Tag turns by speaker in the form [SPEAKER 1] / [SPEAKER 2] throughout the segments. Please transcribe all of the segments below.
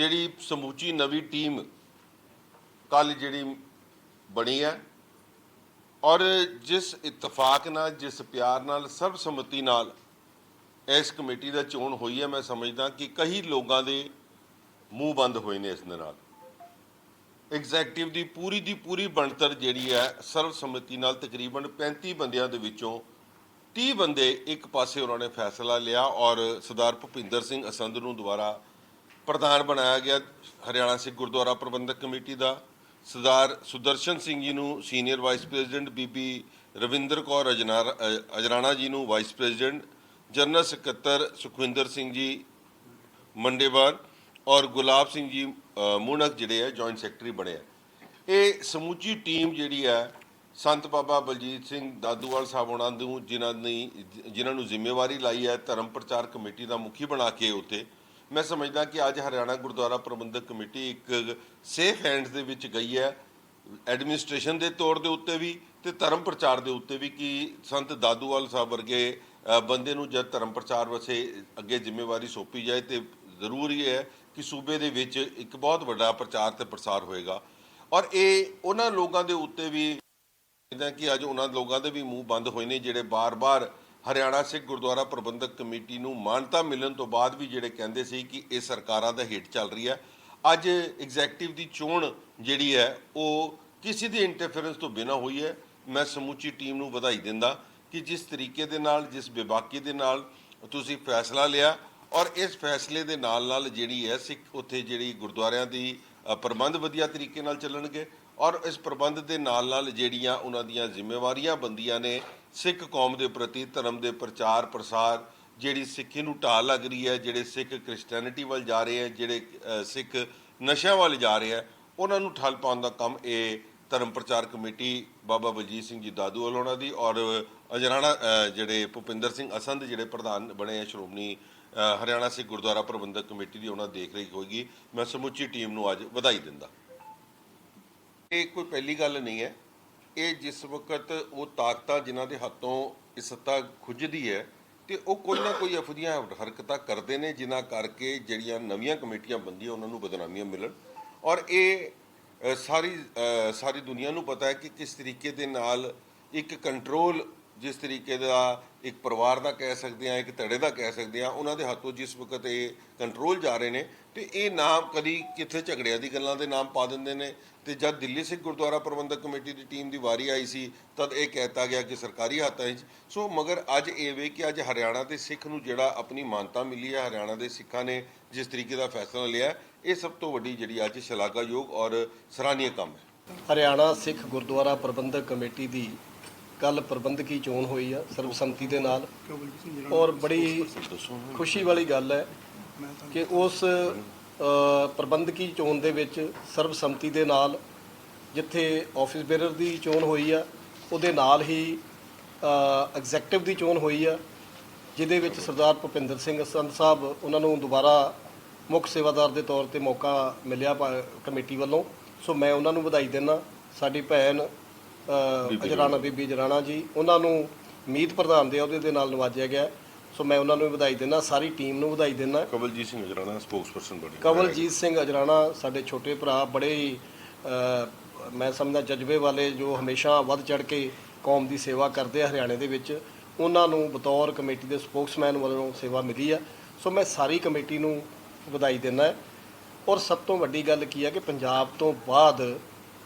[SPEAKER 1] ਜਿਹੜੀ ਸਮੂਚੀ ਨਵੀਂ ਟੀਮ ਕੱਲ ਜਿਹੜੀ ਬਣੀ ਹੈ ਔਰ ਜਿਸ ਇਤਫਾਕ ਨਾਲ, ਜਿਸ ਪਿਆਰ ਨਾਲ ਸਰਬਸੰਮਤੀ ਨਾਲ ਇਸ ਕਮੇਟੀ ਦਾ ਚੋਣ ਹੋਈ ਹੈ, ਮੈਂ ਸਮਝਦਾ ਕਿ ਕਈ ਲੋਕਾਂ ਦੇ ਮੂੰਹ ਬੰਦ ਹੋਏ ਨੇ ਇਸ ਦੇ ਨਾਲ। ਐਗਜ਼ੈਕਟਿਵ ਦੀ ਪੂਰੀ ਦੀ ਪੂਰੀ ਬਣਤਰ ਜਿਹੜੀ ਹੈ ਸਰਬਸੰਮਤੀ ਨਾਲ ਤਕਰੀਬਨ 35 ਬੰਦਿਆਂ ਦੇ ਵਿੱਚੋਂ 30 ਬੰਦੇ ਇੱਕ ਪਾਸੇ ਉਹਨਾਂ ਨੇ ਫੈਸਲਾ ਲਿਆ ਔਰ ਸਰਦਾਰ ਭੁਪਿੰਦਰ ਸਿੰਘ ਅਸੰਦ ਨੂੰ ਦੁਬਾਰਾ ਪ੍ਰਧਾਨ ਬਣਾਇਆ ਗਿਆ ਹਰਿਆਣਾ ਸਿੱਖ ਗੁਰਦੁਆਰਾ ਪ੍ਰਬੰਧਕ ਕਮੇਟੀ ਦਾ। ਸਰਦਾਰ ਸੁਦਰਸ਼ਨ ਸਿੰਘ ਜੀ ਨੂੰ ਸੀਨੀਅਰ ਵਾਈਸ ਪ੍ਰੈਜ਼ੀਡੈਂਟ ਬੀਬੀ ਰਵਿੰਦਰ ਕੌਰ ਅਜਨਾਰ ਅਜਰਾਣਾ ਜੀ ਨੂੰ ਵਾਈਸ ਪ੍ਰੈਜ਼ੀਡੈਂਟ ਜਨਰਲ ਸਕੱਤਰ ਸੁਖਵਿੰਦਰ ਸਿੰਘ ਜੀ ਮੰਡੇਵਾਰ ਔਰ ਗੁਲਾਬ ਸਿੰਘ ਜੀ ਅ, ਜਿਹੜੇ ਹੈ ਜੁਆਇੰਟ ਸੈਕਟਰੀ ਬਣੇ ਆ। ਇਹ ਸਮੁੱਚੀ ਟੀਮ ਜਿਹੜੀ ਹੈ ਸੰਤ ਬਾਬਾ ਬਲਜੀਤ ਸਿੰਘ ਦਾਦੂਵਾਲ ਸਾਹਿਬ ਉਹਨਾਂ ਨੂੰ ਜਿਨ੍ਹਾਂ ਨੇ ਜਿਨ੍ਹਾਂ ਨੂੰ ਜ਼ਿੰਮੇਵਾਰੀ ਲਾਈ ਹੈ ਧਰਮ ਪ੍ਰਚਾਰ ਕਮੇਟੀ ਦਾ ਮੁਖੀ ਬਣਾ ਕੇ ਉੱਤੇ ਮੈਂ ਸਮਝਦਾ ਕਿ ਅੱਜ ਹਰਿਆਣਾ ਗੁਰਦੁਆਰਾ ਪ੍ਰਬੰਧਕ ਕਮੇਟੀ ਇੱਕ ਸੇਫ ਹੈਂਡਸ ਦੇ ਵਿੱਚ ਗਈ ਹੈ। ਐਡਮਿਨਿਸਟ੍ਰੇਸ਼ਨ ਦੇ ਤੌਰ ਦੇ ਉੱਤੇ ਵੀ ਤੇ ਧਰਮ ਪ੍ਰਚਾਰ ਦੇ ਉੱਤੇ ਵੀ ਕਿ ਸੰਤ ਦਾਦੂਵਾਲ ਸਾਹਿਬ ਵਰਗੇ ਬੰਦੇ ਨੂੰ ਜਦ ਧਰਮ ਪ੍ਰਚਾਰ ਵਸੇ ਅੱਗੇ ਜ਼ਿੰਮੇਵਾਰੀ ਸੌਂਪੀ ਜਾਏ ਤੇ ਜ਼ਰੂਰੀ ਹੈ ਕਿ ਸੂਬੇ ਦੇ ਵਿੱਚ ਇੱਕ ਬਹੁਤ ਵੱਡਾ ਪ੍ਰਚਾਰ ਤੇ ਪ੍ਰਸਾਰ ਹੋਏਗਾ। ਔਰ ਇਹ ਉਹਨਾਂ ਲੋਕਾਂ ਦੇ ਉੱਤੇ ਵੀ ਜਿੱਦਾਂ ਕਿ ਅੱਜ ਉਹਨਾਂ ਲੋਕਾਂ ਦੇ ਵੀ ਮੂੰਹ ਬੰਦ ਹੋਏ ਨੇ ਜਿਹੜੇ ਬਾਰ-ਬਾਰ ਹਰਿਆਣਾ ਸਿੱਖ ਗੁਰਦੁਆਰਾ ਪ੍ਰਬੰਧਕ ਕਮੇਟੀ ਨੂੰ ਮਾਨਤਾ ਮਿਲਣ ਤੋਂ ਬਾਅਦ ਵੀ ਜਿਹੜੇ ਕਹਿੰਦੇ ਸੀ ਕਿ ਇਹ ਸਰਕਾਰਾਂ ਦਾ ਹੇਠ ਚੱਲ ਰਹੀ ਹੈ, ਅੱਜ ਐਗਜ਼ੈਕਟਿਵ ਦੀ ਚੋਣ ਜਿਹੜੀ ਹੈ, ਉਹ ਕਿਸੇ ਦੀ ਇੰਟਰਫੇਰੈਂਸ ਤੋਂ ਬਿਨਾਂ ਹੋਈ ਹੈ। ਮੈਂ ਸਮੁੱਚੀ ਟੀਮ ਨੂੰ ਵਧਾਈ ਦਿੰਦਾ ਕਿ ਜਿਸ ਤਰੀਕੇ ਦੇ ਨਾਲ, ਜਿਸ ਬੇਬਾਕੀ ਦੇ ਨਾਲ ਤੁਸੀਂ ਫੈਸਲਾ ਲਿਆ ਔਰ ਇਸ ਫੈਸਲੇ ਦੇ ਨਾਲ ਨਾਲ ਜਿਹੜੀ ਹੈ, ਸਿੱਖ ਉੱਥੇ ਜਿਹੜੀ ਗੁਰਦੁਆਰਿਆਂ ਦੀ ਪ੍ਰਬੰਧ ਵਧੀਆ ਤਰੀਕੇ ਨਾਲ ਚੱਲਣਗੇ। ਔਰ ਇਸ ਪ੍ਰਬੰਧ ਦੇ ਨਾਲ ਨਾਲ ਜਿਹੜੀਆਂ ਉਹਨਾਂ ਦੀਆਂ ਜ਼ਿੰਮੇਵਾਰੀਆਂ ਬੰਦੀਆਂ ਨੇ, ਸਿੱਖ ਕੌਮ ਦੇ ਪ੍ਰਤੀ, ਧਰਮ ਦੇ ਪ੍ਰਚਾਰ ਪ੍ਰਸਾਰ, ਜਿਹੜੀ ਸਿੱਖੀ ਨੂੰ ਢਾਲ ਲੱਗ ਰਹੀ ਹੈ, ਜਿਹੜੇ ਸਿੱਖ ਕ੍ਰਿਸਚੀਅਨਿਟੀ ਵੱਲ ਜਾ ਰਹੇ ਹੈ, ਜਿਹੜੇ ਸਿੱਖ ਨਸ਼ਿਆਂ ਵੱਲ ਜਾ ਰਹੇ ਹੈ, ਉਹਨਾਂ ਨੂੰ ਠੱਲ ਪਾਉਣ ਦਾ ਕੰਮ ਇਹ ਧਰਮ ਪ੍ਰਚਾਰ ਕਮੇਟੀ ਬਾਬਾ ਬਲਜੀਤ ਸਿੰਘ ਜੀ ਦਾਦੂ ਵੱਲ ਉਹਨਾਂ ਦੀ ਔਰ ਅਜਰਾਣਾ ਜਿਹੜੇ ਭੁਪਿੰਦਰ ਸਿੰਘ ਅਸੰਧ ਜਿਹੜੇ ਪ੍ਰਧਾਨ ਬਣੇ ਆ ਸ਼੍ਰੋਮਣੀ ਹਰਿਆਣਾ ਸਿੱਖ ਗੁਰਦੁਆਰਾ ਪ੍ਰਬੰਧਕ ਕਮੇਟੀ ਦੀ ਉਹਨਾਂ ਦੇਖ ਰੇਖ ਹੋਏਗੀ। ਮੈਂ ਸਮੁੱਚੀ ਟੀਮ ਨੂੰ ਅੱਜ ਵਧਾਈ ਦਿੰਦਾ। ਇਹ ਕੋਈ ਪਹਿਲੀ ਗੱਲ ਨਹੀਂ ਹੈ। ਇਹ ਜਿਸ ਵਕਤ ਉਹ ਤਾਕਤਾਂ ਜਿਨ੍ਹਾਂ ਦੇ ਹੱਥੋਂ ਇਹ ਸੱਤਾ ਖੁੱਜਦੀ ਹੈ ਤੇ ਉਹ ਕੋਈ ਨਾ ਕੋਈ ਅਫਦੀਆਂ ਹਰਕਤਾਂ ਕਰਦੇ ਨੇ, ਜਿਨ੍ਹਾਂ ਕਰਕੇ ਜਿਹੜੀਆਂ ਨਵੀਆਂ ਕਮੇਟੀਆਂ ਬੰਦੀਆਂ ਉਹਨਾਂ ਨੂੰ ਬਦਨਾਮੀਆਂ ਮਿਲਣ। ਔਰ ਇਹ ਸਾਰੀ ਸਾਰੀ ਦੁਨੀਆ ਨੂੰ ਪਤਾ ਹੈ ਕਿ ਕਿਸ ਤਰੀਕੇ ਦੇ ਨਾਲ ਇੱਕ ਕੰਟਰੋਲ ਜਿਸ ਤਰੀਕੇ ਦਾ ਇੱਕ ਪਰਿਵਾਰ ਦਾ ਕਹਿ ਸਕਦੇ ਆ ਇੱਕ ਧੜੇ ਦਾ ਕਹਿ ਸਕਦੇ ਆ ਉਹਨਾਂ ਦੇ ਹੱਥੋਂ ਜਿਸ ਵਕਤ ਇਹ ਕੰਟਰੋਲ ਜਾ ਰਹੇ ਨੇ, ਤੇ ਇਹ ਨਾਮ ਕਦੀ ਕਿੱਥੇ ਝਗੜਿਆਂ ਦੀ ਗੱਲਾਂ ਦੇ ਨਾਮ ਪਾ ਦਿੰਦੇ ਨੇ, ਤੇ ਜਦ ਦਿੱਲੀ ਸਿੱਖ ਗੁਰਦੁਆਰਾ ਪ੍ਰਬੰਧਕ ਕਮੇਟੀ ਦੀ ਟੀਮ ਦੀ ਵਾਰੀ ਆਈ ਸੀ, ਤਦ ਇਹ ਕਹਿਤਾ ਗਿਆ ਕਿ ਸਰਕਾਰੀ ਹੱਥਾਂ 'ਚ ਸੋ ਮਗਰ ਅੱਜ ਇਹ ਵੇ ਕਿ ਅੱਜ ਹਰਿਆਣਾ ਦੇ ਸਿੱਖ ਨੂੰ ਜਿਹੜਾ ਆਪਣੀ ਮਾਨਤਾ ਮਿਲੀ ਹੈ, ਹਰਿਆਣਾ ਦੇ ਸਿੱਖਾਂ ਨੇ ਜਿਸ ਤਰੀਕੇ ਦਾ ਫੈਸਲਾ ਲਿਆ, ਇਹ ਸਭ ਤੋਂ ਵੱਡੀ ਜਿਹੜੀ ਅੱਜ ਸ਼ਲਾਘਾਯੋਗ ਔਰ ਸਰਾਹਨੀय ਕੰਮ ਹੈ।
[SPEAKER 2] ਹਰਿਆਣਾ ਸਿੱਖ ਗੁਰਦੁਆਰਾ ਪ੍ਰਬੰਧਕ ਕਮੇਟੀ ਦੀ ਕੱਲ ਪ੍ਰਬੰਧਕੀ ਚੋਣ ਹੋਈ ਆ ਸਰਬਸੰਮਤੀ ਦੇ ਨਾਲ। ਔਰ ਬੜੀ ਖੁਸ਼ੀ ਵਾਲੀ ਗੱਲ ਹੈ ਕਿ ਉਸ ਪ੍ਰਬੰਧਕੀ ਚੋਣ ਦੇ ਵਿੱਚ ਸਰਬਸੰਮਤੀ ਦੇ ਨਾਲ ਜਿੱਥੇ ਆਫਿਸ ਬੇਰਰ ਦੀ ਚੋਣ ਹੋਈ ਆ ਉਹਦੇ ਨਾਲ ਹੀ ਐਗਜ਼ੈਕਟਿਵ ਦੀ ਚੋਣ ਹੋਈ ਆ ਜਿਹਦੇ ਵਿੱਚ ਸਰਦਾਰ ਭੁਪਿੰਦਰ ਸਿੰਘ ਸੰਤ ਸਾਹਿਬ ਉਹਨਾਂ ਨੂੰ ਦੁਬਾਰਾ ਮੁੱਖ ਸੇਵਾਦਾਰ ਦੇ ਤੌਰ ਤੇ ਮੌਕਾ ਮਿਲਿਆ ਕਮੇਟੀ ਵੱਲੋਂ। ਸੋ ਮੈਂ ਉਹਨਾਂ ਨੂੰ ਵਧਾਈ ਦਿੰਦਾ ਸਾਡੀ ਭੈਣ ਅਜਰਾਣਾ ਬੀਬੀ ਅਜਰਾਣਾ ਜੀ ਉਹਨਾਂ ਨੂੰ ਮੀਤ ਪ੍ਰਧਾਨ ਦੇ ਅਹੁਦੇ ਦੇ ਨਾਲ ਨਵਾਜਿਆ ਗਿਆ। ਸੋ ਮੈਂ ਉਹਨਾਂ ਨੂੰ ਵੀ ਵਧਾਈ ਦਿੰਦਾ ਸਾਰੀ ਟੀਮ ਨੂੰ ਵਧਾਈ ਦਿੰਦਾ।
[SPEAKER 1] ਕਵਲਜੀਤ ਸਿੰਘ ਜਰਾਣਾ ਸਪੋਕਸਪਰਸਨ ਬਣੇ।
[SPEAKER 2] ਕਵਲਜੀਤ ਸਿੰਘ ਅਜਰਾਣਾ ਸਾਡੇ ਛੋਟੇ ਭਰਾ ਬੜੇ ਹੀ ਮੈਂ ਸਮਝਦਾ ਜਜ਼ਬੇ ਵਾਲੇ ਜੋ ਹਮੇਸ਼ਾ ਵੱਧ ਚੜ ਕੇ ਕੌਮ ਦੀ ਸੇਵਾ ਕਰਦੇ ਆ ਹਰਿਆਣੇ ਦੇ ਵਿੱਚ ਉਹਨਾਂ ਨੂੰ ਬਤੌਰ ਕਮੇਟੀ ਦੇ ਸਪੋਕਸਮੈਨ ਵੱਲੋਂ ਸੇਵਾ ਮਿਲੀ ਆ। ਸੋ ਮੈਂ ਸਾਰੀ ਕਮੇਟੀ ਨੂੰ ਵਧਾਈ ਦਿੰਦਾ। ਔਰ ਸਭ ਤੋਂ ਵੱਡੀ ਗੱਲ ਕੀ ਹੈ ਕਿ ਪੰਜਾਬ ਤੋਂ ਬਾਅਦ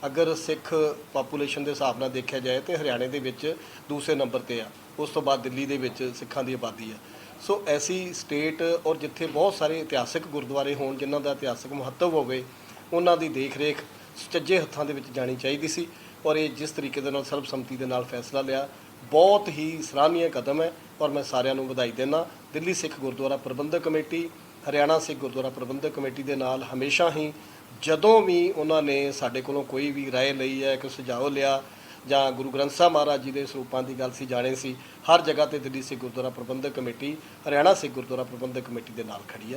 [SPEAKER 2] ਅਗਰ ਸਿੱਖ ਪਾਪੂਲੇਸ਼ਨ ਦੇ ਹਿਸਾਬ ਨਾਲ ਦੇਖਿਆ ਜਾਏ ਤੇ ਹਰਿਆਣੇ ਦੇ ਵਿੱਚ ਦੂਸਰੇ ਨੰਬਰ ਤੇ ਆ, ਉਸ ਤੋਂ ਬਾਅਦ ਦਿੱਲੀ ਦੇ ਵਿੱਚ ਸਿੱਖਾਂ ਦੀ ਆਬਾਦੀ ਆ। ਸੋ ਐਸੀ ਸਟੇਟ ਔਰ ਜਿੱਥੇ ਬਹੁਤ ਸਾਰੇ ਇਤਿਹਾਸਿਕ ਗੁਰਦੁਆਰੇ ਹੋਣ ਜਿਨ੍ਹਾਂ ਦਾ ਇਤਿਹਾਸਿਕ ਮਹੱਤਵ ਹੋਵੇ, ਉਹਨਾਂ ਦੀ ਦੇਖ-ਰੇਖ ਸੁਚੱਜੇ ਹੱਥਾਂ ਦੇ ਵਿੱਚ ਜਾਣੀ ਚਾਹੀਦੀ ਸੀ ਔਰ ਇਹ ਜਿਸ ਤਰੀਕੇ ਦੇ ਨਾਲ ਸਰਬਸੰਮਤੀ ਦੇ ਨਾਲ ਫੈਸਲਾ ਲਿਆ, ਬਹੁਤ ਹੀ ਸਰਾਹਨੀय ਕਦਮ ਹੈ ਔਰ ਮੈਂ ਸਾਰਿਆਂ ਨੂੰ ਵਧਾਈ ਦਿੰਦਾ, ਦਿੱਲੀ ਸਿੱਖ ਗੁਰਦੁਆਰਾ ਪ੍ਰਬੰਧਕ ਕਮੇਟੀ ਹਰਿਆਣਾ ਸਿੱਖ ਗੁਰਦੁਆਰਾ ਪ੍ਰਬੰਧਕ ਕਮੇਟੀ ਦੇ ਨਾਲ ਹਮੇਸ਼ਾ ਹੀ ਜਦੋਂ ਵੀ ਉਹਨਾਂ ਨੇ ਸਾਡੇ ਕੋਲੋਂ ਕੋਈ ਵੀ ਰਾਏ ਲਈ ਹੈ, ਕੋਈ ਸੁਝਾਅ ਲਿਆ ਜਾਂ ਗੁਰੂ ਗ੍ਰੰਥ ਸਾਹਿਬ ਮਹਾਰਾਜ ਜੀ ਦੇ ਸਰੂਪਾਂ ਦੀ ਗੱਲ ਸੀ, ਜਾਣੇ ਸੀ, ਹਰ ਜਗ੍ਹਾ ਤੇ ਦਿੱਲੀ ਸਿੱਖ ਗੁਰਦੁਆਰਾ ਪ੍ਰਬੰਧਕ ਕਮੇਟੀ, ਹਰਿਆਣਾ ਸਿੱਖ ਗੁਰਦੁਆਰਾ ਪ੍ਰਬੰਧਕ ਕਮੇਟੀ ਦੇ ਨਾਲ ਖੜੀ ਹੈ।